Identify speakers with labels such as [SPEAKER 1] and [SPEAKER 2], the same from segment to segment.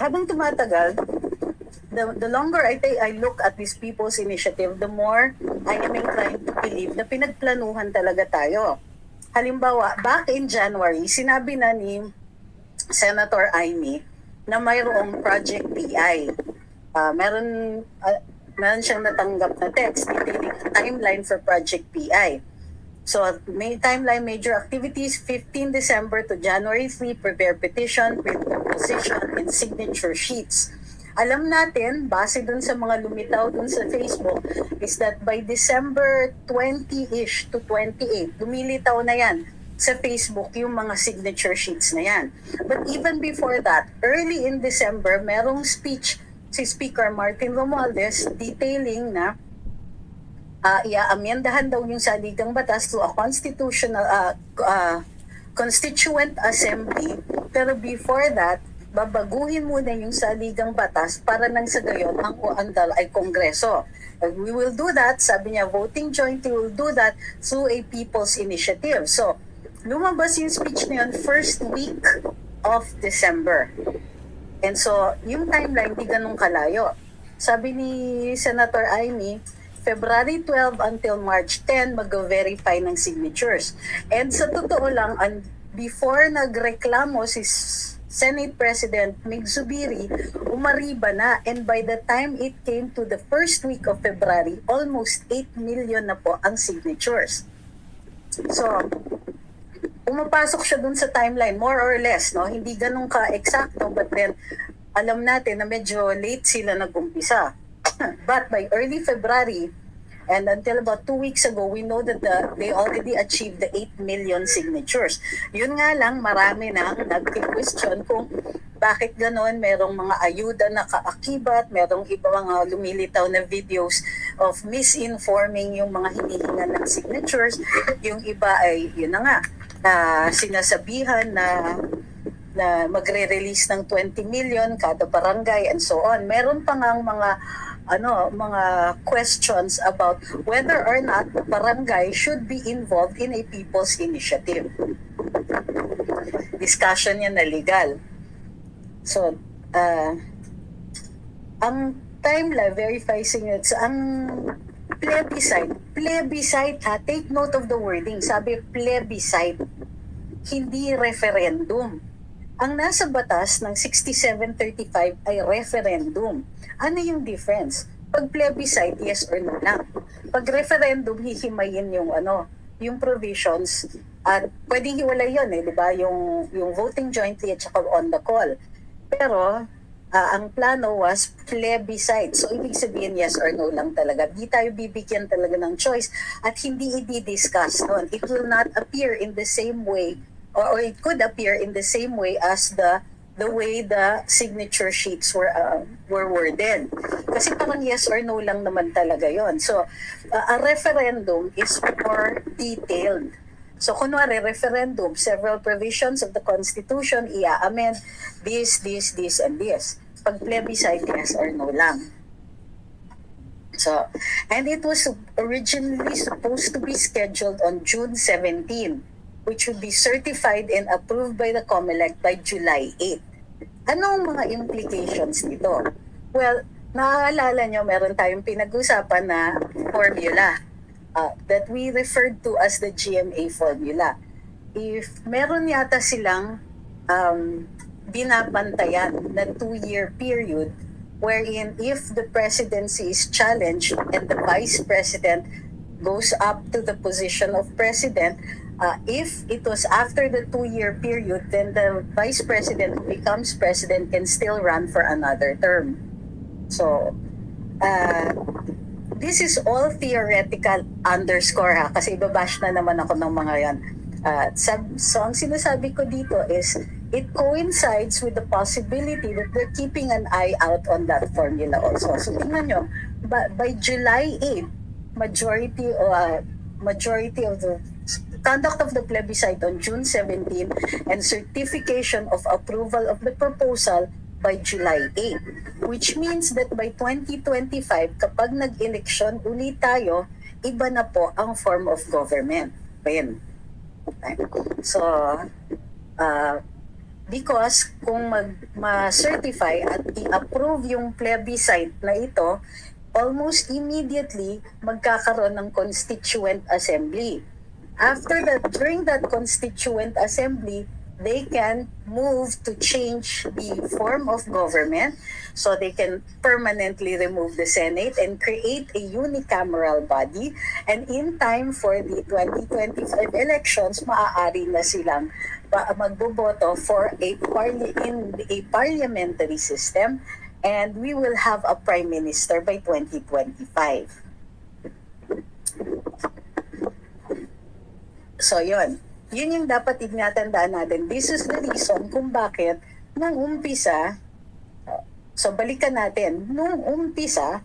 [SPEAKER 1] habang tumatagal, the, the longer I, I look at this people's initiative, the more I am inclined to believe na pinagplanuhan talaga tayo. Halimbawa, back in January, sinabi na ni Senator Amy na mayroong Project PI. Ah, meron, ah, meron siyang natanggap na text detailing timeline for Project PI. So, may timeline major activities 15 December to January 3, prepare petition, print proposition, and signature sheets. Alam natin, base dun sa mga lumitaw dun sa Facebook, is that by December 20-ish to 28, lumilitaw na yan sa Facebook yung mga signature sheets na yan. But even before that, early in December, merong speech si Speaker Martin Romualdez detailing na uh, iaamyendahan daw yung saligang batas to a constitutional uh, uh, constituent assembly pero before that babaguhin muna yung saligang batas para nang sa gayon ang uandal ay kongreso. We will do that, sabi niya, voting jointly will do that through a people's initiative. So, lumabas yung speech na yun first week of December. And so, yung timeline, di ganun kalayo. Sabi ni Senator Amy, February 12 until March 10, mag-verify ng signatures. And sa totoo lang, an- before nagreklamo si Senate President Mig Zubiri, umariba na. And by the time it came to the first week of February, almost 8 million na po ang signatures. So, pumapasok siya dun sa timeline, more or less, no? Hindi ganun ka-eksakto, but then, alam natin na medyo late sila nag-umpisa. but by early February, and until about two weeks ago, we know that the, they already achieved the 8 million signatures. Yun nga lang, marami na nag-question kung bakit ganon, merong mga ayuda na kaakibat, merong iba mga lumilitaw na videos of misinforming yung mga hinihingan ng signatures. Yung iba ay, yun na nga, ah, sinasabihan na na magre-release ng 20 million kada barangay and so on. Meron pa ngang mga ano, mga questions about whether or not barangay should be involved in a people's initiative. Discussion yan na legal. So, uh, ang timeline verifies it. So, ang plebiscite, plebiscite ha, take note of the wording. Sabi plebiscite, hindi referendum. Ang nasa batas ng 6735 ay referendum. Ano yung difference? Pag plebiscite, yes or no lang. Pag referendum, hihimayin yung ano, yung provisions at pwedeng hiwalay yun eh, di ba? Yung, yung voting jointly at saka on the call. Pero, ah, ang plano was plebiscite. So, ibig sabihin yes or no lang talaga. Di tayo bibigyan talaga ng choice at hindi i-discuss noon. It will not appear in the same way or, it could appear in the same way as the the way the signature sheets were uh, were worded. Kasi parang yes or no lang naman talaga yon. So, uh, a referendum is more detailed. So, kunwari, referendum, several provisions of the Constitution, i-amend this, this, this, and this. Pag plebiscite, yes or no lang. So, and it was originally supposed to be scheduled on June 17, which would be certified and approved by the COMELEC by July 8. Ano ang mga implications nito? Well, naaalala nyo, meron tayong pinag-usapan na formula uh, that we referred to as the GMA formula. If meron yata silang um, binabantayan na two-year period wherein if the presidency is challenged and the vice president goes up to the position of president, uh, if it was after the two-year period, then the vice president who becomes president can still run for another term. So, uh, this is all theoretical underscore ha, kasi ibabash na naman ako ng mga yan. Uh, sab- so, ang sinasabi ko dito is, it coincides with the possibility that they're keeping an eye out on that formula also. So, tingnan nyo, by, by July 8, majority, uh, majority of the conduct of the plebiscite on June 17 and certification of approval of the proposal by July 8. Which means that by 2025, kapag nag-election ulit tayo, iba na po ang form of government. Ayan. So, uh, Because kung mag, ma-certify at i-approve yung plebiscite na ito, almost immediately magkakaroon ng constituent assembly. After that, during that constituent assembly, they can move to change the form of government so they can permanently remove the Senate and create a unicameral body. And in time for the 2025 elections, maaari na silang magboboto for a parli- in a parliamentary system and we will have a prime minister by 2025. So, yun. Yun yung dapat ignatandaan natin. This is the reason kung bakit nung umpisa, so balikan natin, nung umpisa,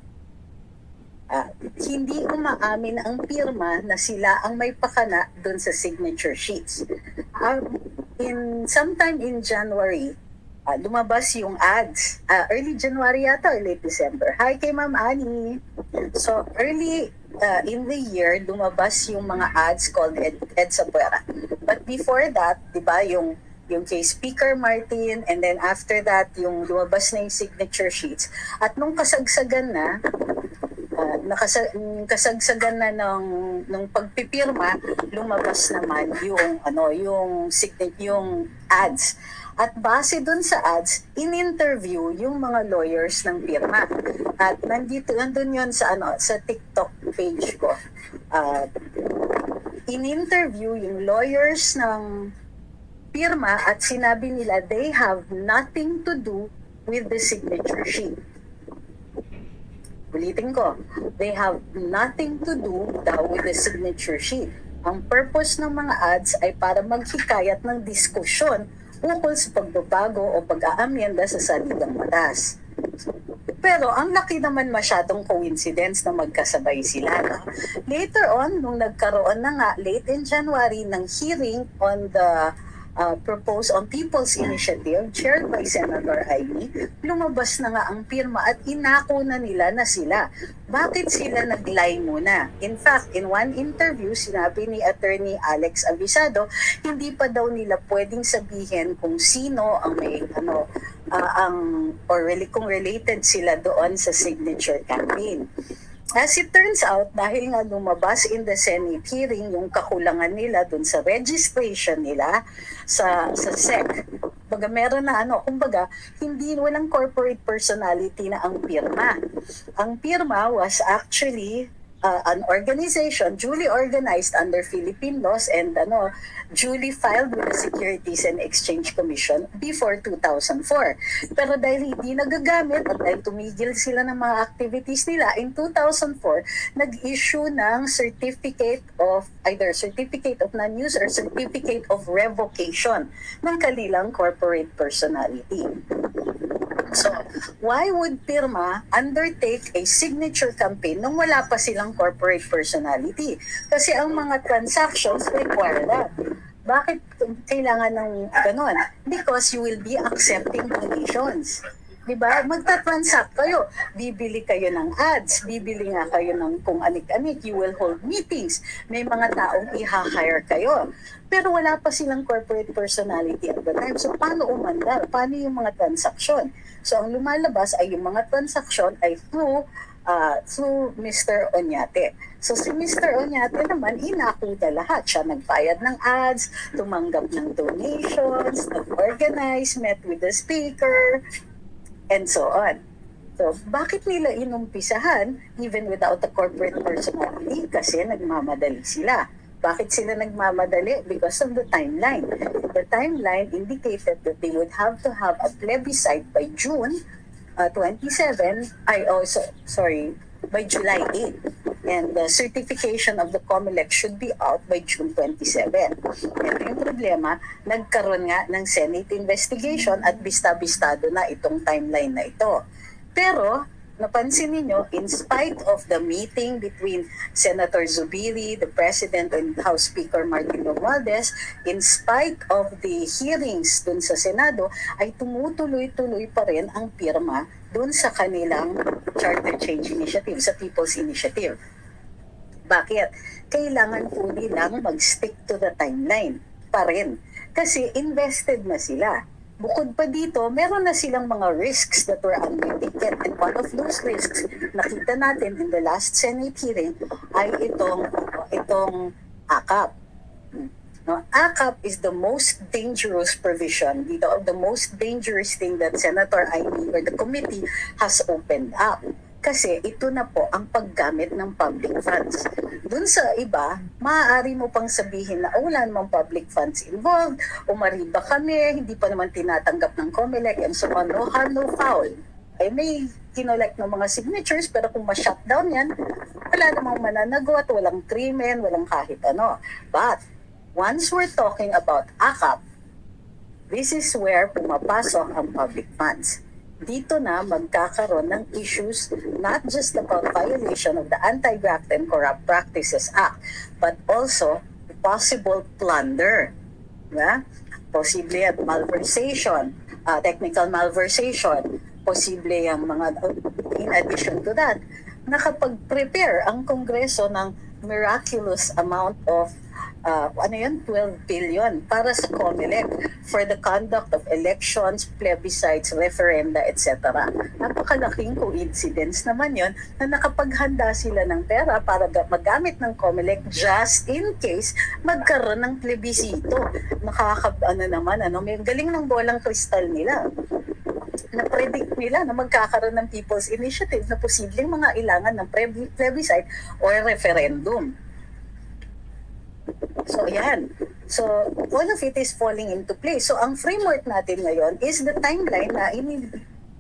[SPEAKER 1] ah, hindi umaamin ang pirma na sila ang may pakana doon sa signature sheets. Um, in sometime in January, ah, lumabas yung ads. Ah, early January yata or late December. Hi kay Ma'am Annie. So early uh, in the year, lumabas yung mga ads called Ed, EDSA Puera. But before that, di ba, yung yung kay Speaker Martin and then after that, yung lumabas na yung signature sheets. At nung kasagsagan na, uh, nakasa- mm, kasagsagan na ng ng pagpipirma lumabas naman yung ano yung sign- yung ads at base dun sa ads in-interview yung mga lawyers ng pirma at nandito nandun yon sa ano sa TikTok page ko. Uh, in-interview yung lawyers ng pirma at sinabi nila they have nothing to do with the signature sheet. Ulitin ko, they have nothing to do daw with the signature sheet. Ang purpose ng mga ads ay para maghikayat ng diskusyon ukol sa pagbabago o pag-aamyenda sa saligang batas. Pero ang laki naman masyadong coincidence na magkasabay sila. No? Later on, nung nagkaroon na nga, late in January, ng hearing on the uh, proposed on People's Initiative chaired by Senator Ivy, lumabas na nga ang pirma at inako na nila na sila. Bakit sila nag-lie muna? In fact, in one interview, sinabi ni Attorney Alex Avisado, hindi pa daw nila pwedeng sabihin kung sino ang may ano ah, ang or really kung related sila doon sa signature campaign. As it turns out, dahil nga lumabas in the Senate hearing yung kakulangan nila dun sa registration nila sa sa SEC, baga meron na ano, kumbaga, hindi walang corporate personality na ang pirma. Ang pirma was actually uh, an organization duly organized under Philippine laws and ano duly filed with the Securities and Exchange Commission before 2004. Pero dahil hindi nagagamit at dahil tumigil sila ng mga activities nila, in 2004, nag-issue ng Certificate of either Certificate of Non-Use or Certificate of Revocation ng kanilang corporate personality. So, why would Pirma undertake a signature campaign nung wala pa silang corporate personality? Kasi ang mga transactions require that. Bakit kailangan ng ganon? Because you will be accepting donations. Diba? Magta-transact kayo. Bibili kayo ng ads. Bibili nga kayo ng kung anik-anik. You will hold meetings. May mga taong i-hire kayo. Pero wala pa silang corporate personality at the time. So, paano umandar? Paano yung mga transaksyon? So, ang lumalabas ay yung mga transaksyon ay through uh, through Mr. Onyate. So si Mr. Onyate naman, inakuta lahat. Siya nagbayad ng ads, tumanggap ng donations, nag-organize, met with the speaker, and so on. So, bakit nila inumpisahan even without a corporate personality? Kasi nagmamadali sila. Bakit sila nagmamadali? Because of the timeline. The timeline indicated that they would have to have a plebiscite by June uh, 27, ay, oh, so, sorry, by July 8. And the certification of the COMELEC should be out by June 27. Ito yung problema, nagkaroon nga ng Senate investigation at bista-bistado na itong timeline na ito. Pero, napansin ninyo, in spite of the meeting between Senator Zubiri, the President, and House Speaker Martin Romualdez, in spite of the hearings dun sa Senado, ay tumutuloy-tuloy pa rin ang pirma dun sa kanilang Charter Change Initiative, sa People's Initiative. Bakit? Kailangan po nilang mag-stick to the timeline pa rin. Kasi invested na sila. bukod pa dito, meron na silang mga risks that were undertaken. And one of those risks, nakita natin in the last Senate hearing, ay itong, itong AKAP. No, AKAP is the most dangerous provision, dito the most dangerous thing that Senator Ivy or the committee has opened up. Kasi ito na po ang paggamit ng public funds. Dun sa iba, maaari mo pang sabihin na oh, wala namang public funds involved, umariba kami, hindi pa naman tinatanggap ng COMELEC, and so on, no harm, no foul. Ay may kinolect ng mga signatures, pero kung ma-shutdown yan, wala namang mananagot, walang krimen, walang kahit ano. But, once we're talking about AKAP, this is where pumapasok ang public funds. Dito na magkakaroon ng issues not just about violation of the Anti-Graft and Corrupt Practices Act, but also possible plunder. Yeah? Posible at malversation, uh, technical malversation, posible ang mga, in addition to that, nakapag-prepare ang Kongreso ng miraculous amount of uh, ano yun, 12 billion para sa COMELEC for the conduct of elections, plebiscites, referenda, etc. Napakalaking coincidence naman yon na nakapaghanda sila ng pera para ga- magamit ng COMELEC just in case magkaroon ng plebisito. Nakaka, ano naman, ano, may galing ng bolang kristal nila na-predict nila na magkakaroon ng People's Initiative na posibleng mga ilangan ng pleb- plebiscite or referendum. So, yan. So, all of it is falling into place. So, ang framework natin ngayon is the timeline na ini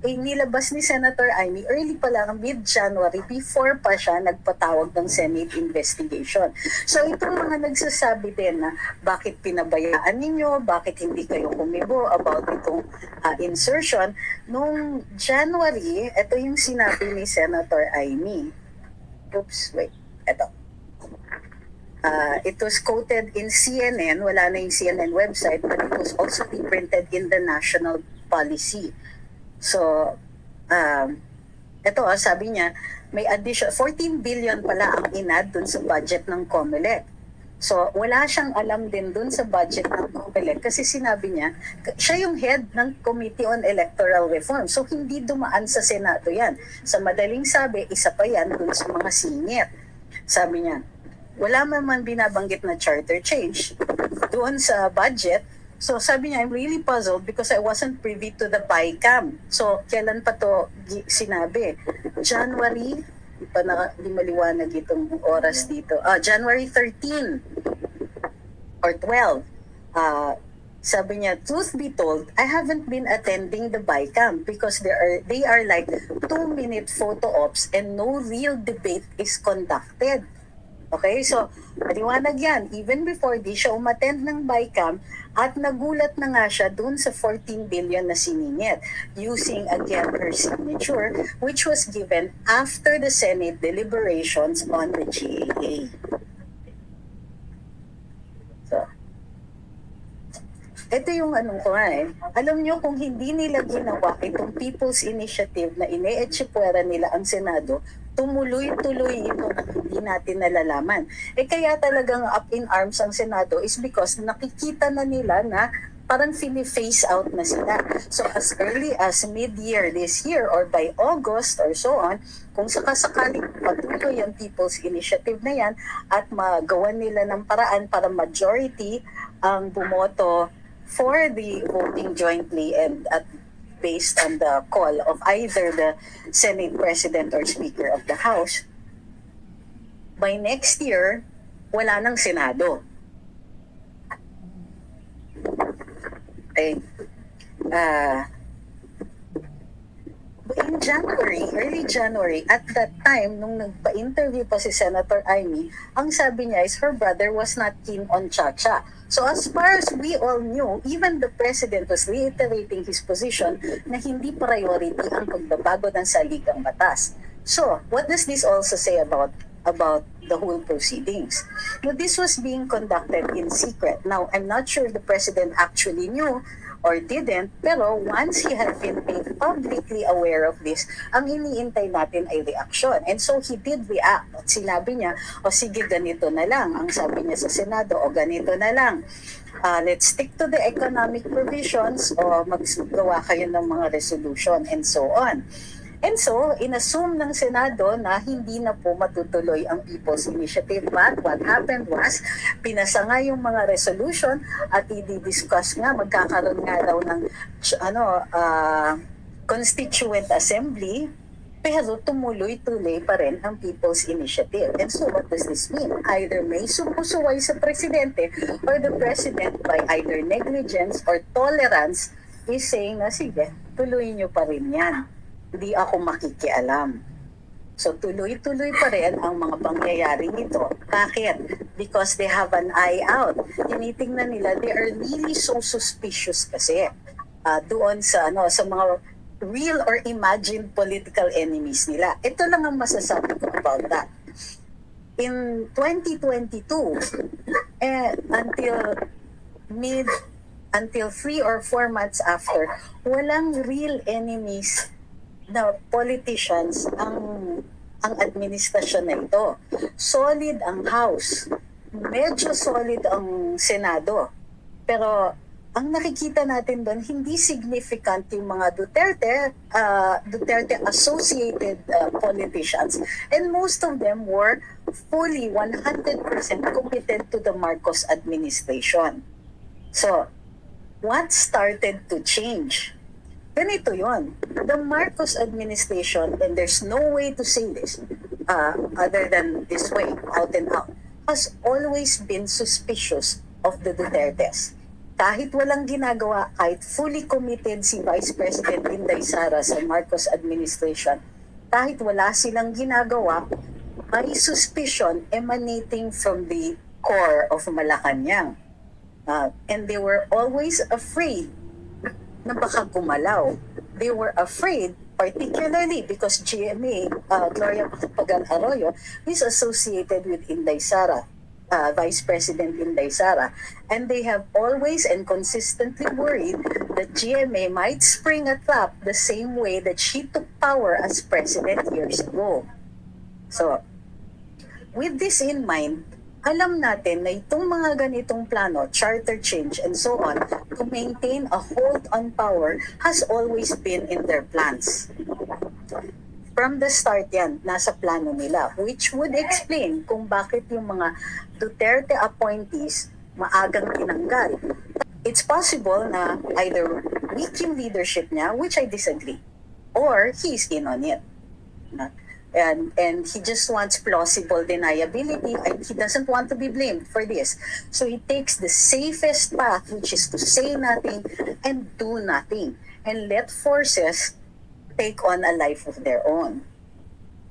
[SPEAKER 1] inilabas ni Senator Amy early pa lang mid-January before pa siya nagpatawag ng Senate investigation. So itong mga nagsasabi din na bakit pinabayaan ninyo, bakit hindi kayo kumibo about itong ah, insertion, nung January, ito yung sinabi ni Senator Amy. Oops, wait. Ito. Uh, it was quoted in CNN, wala na yung CNN website, but it was also reprinted in the national policy. So, um, ito ah, sabi niya, may addition, 14 billion pala ang inad dun sa budget ng COMELEC. So, wala siyang alam din dun sa budget ng COMELEC kasi sinabi niya, siya yung head ng Committee on Electoral Reform. So, hindi dumaan sa Senado yan. Sa madaling sabi, isa pa yan dun sa mga singit. Sabi niya, wala man man binabanggit na charter change doon sa budget. So sabi niya, I'm really puzzled because I wasn't privy to the BICAM. So kailan pa to sinabi? January, pa na, di maliwanag itong oras dito. Ah, January 13 or 12. Ah, sabi niya, truth be told, I haven't been attending the BICAM because they are, they are like two-minute photo ops and no real debate is conducted. Okay, so maliwanag yan. Even before di siya umattend ng BICAM at nagulat na nga siya dun sa 14 billion na siningit using again her signature which was given after the Senate deliberations on the GAA. Ito yung anong ko eh. Alam nyo kung hindi nila ginawa itong People's Initiative na ine-etsipwera nila ang Senado, tumuloy-tuloy ito na hindi natin nalalaman. Eh kaya talagang up in arms ang Senado is because nakikita na nila na parang fini-phase out na sila. So as early as mid-year this year or by August or so on, kung sakasakaling patuloy ang People's Initiative na yan at magawan nila ng paraan para majority ang bumoto for the voting jointly and at based on the call of either the Senate President or Speaker of the House, by next year, wala nang Senado. Okay. Ah, in January, early January, at that time, nung nagpa-interview pa si Senator Amy, ang sabi niya is her brother was not keen on Chacha. So as far as we all knew, even the President was reiterating his position na hindi priority ang pagbabago ng saligang batas. So, what does this also say about about the whole proceedings? Now, this was being conducted in secret. Now, I'm not sure the President actually knew or didn't. Pero once he had been made publicly aware of this, ang iniintay natin ay reaction. And so he did react. At sinabi niya, o sige, ganito na lang. Ang sabi niya sa Senado, o ganito na lang. Uh, let's stick to the economic provisions o maggawa kayo ng mga resolution and so on. And so, inassume ng Senado na hindi na po matutuloy ang People's Initiative. But what happened was, pinasa nga yung mga resolution at i-discuss nga, magkakaroon nga daw ng ano, ah, Constituent Assembly, pero tumuloy-tuloy pa rin ang People's Initiative. And so what does this mean? Either may sumusuway sa presidente or the president by either negligence or tolerance is saying na sige, tuloy nyo pa rin yan. Hindi ako makikialam. So tuloy-tuloy pa rin ang mga pangyayari nito. Bakit? Because they have an eye out. Tinitingnan nila, they are really so suspicious kasi ah, doon sa ano sa mga real or imagined political enemies nila. Ito lang ang masasabi ko about that. In 2022, eh, until mid until three or four months after, walang real enemies na politicians ang ang administrasyon na ito. Solid ang House. Medyo solid ang Senado. Pero ang nakikita natin doon, hindi significant yung mga Duterte, uh, Duterte associated uh, politicians. And most of them were fully 100% committed to the Marcos administration. So, what started to change? Ganito yon. The Marcos administration, and there's no way to say this uh, other than this way, out and out, has always been suspicious of the Dutertes. Kahit walang ginagawa, kahit fully committed si Vice President Inday Sara sa Marcos administration, kahit wala silang ginagawa, may suspicion emanating from the core of Malacanang. Uh, and they were always afraid na baka gumalaw. They were afraid, particularly because GMA, uh, Gloria Pagan Arroyo, is associated with Inday Sara, uh, Vice President Inday Sara. And they have always and consistently worried that GMA might spring a trap the same way that she took power as president years ago. So, with this in mind, alam natin na itong mga ganitong plano, charter change and so on, to maintain a hold on power has always been in their plans. From the start yan, nasa plano nila, which would explain kung bakit yung mga Duterte appointees maagang tinanggal. It's possible na either weak yung leadership niya, which I disagree, or he's in on it. And and he just wants plausible deniability and he doesn't want to be blamed for this. So he takes the safest path which is to say nothing and do nothing and let forces take on a life of their own.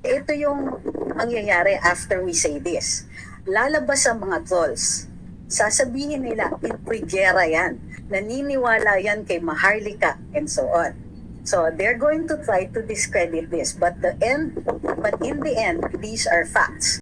[SPEAKER 1] Ito yung mangyayari after we say this. Lalabas ang mga trolls. Sasabihin nila intrigera yan. Naniniwala yan kay Maharlika and so on So they're going to try to discredit this, but the end, but in the end, these are facts.